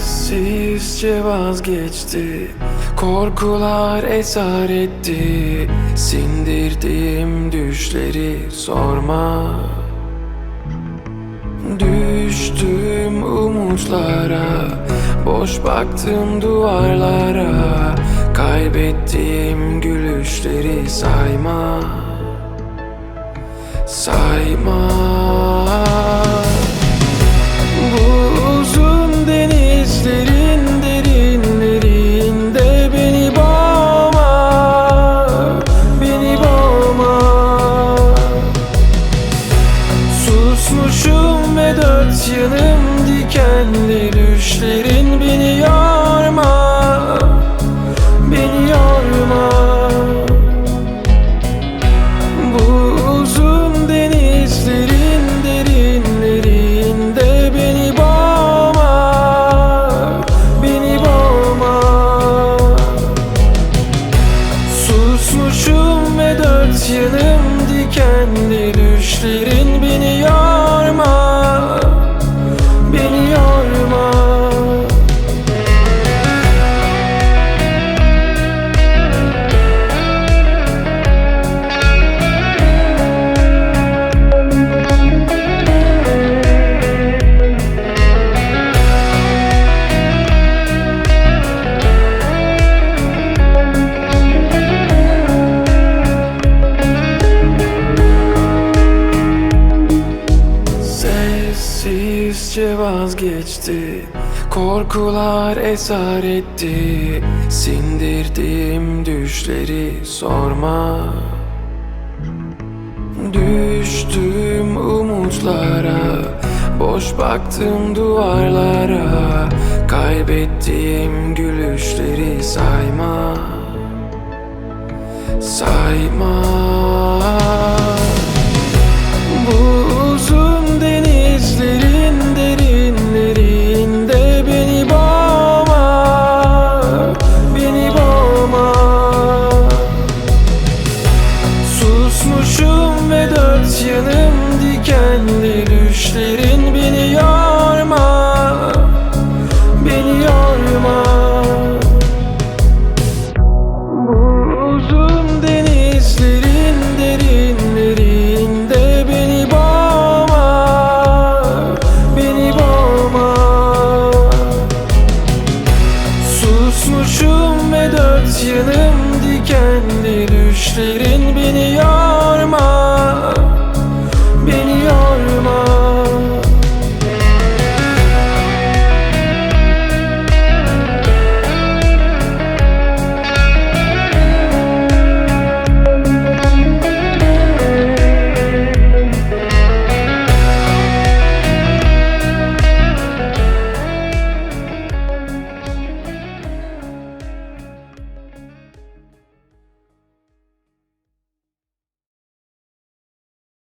Sessizce vazgeçti. Korkular esaretti Sindirdiğim düşleri sorma. Düştüm umutlara. Boş baktım duvarlara. Kaybettiğim gülüşleri sayma. Sayma yanım dikenli düşlerin beni yorma Beni yorma. Bu uzun denizlerin derinlerinde beni boğma Beni boğma. Susmuşum ve dört yanım dikenli Sessizce vazgeçti Korkular esaretti Sindirdiğim düşleri sorma. Düştüm umutlara Boş baktım duvarlara Kaybettiğim gülüşleri sayma. Sayma Düşlerin beni yorma Beni yorma. Bu uzun denizlerin derinlerinde Beni boğma Beni boğma. Susmuşum ve dört yanım dikenli Düşlerin beni yorma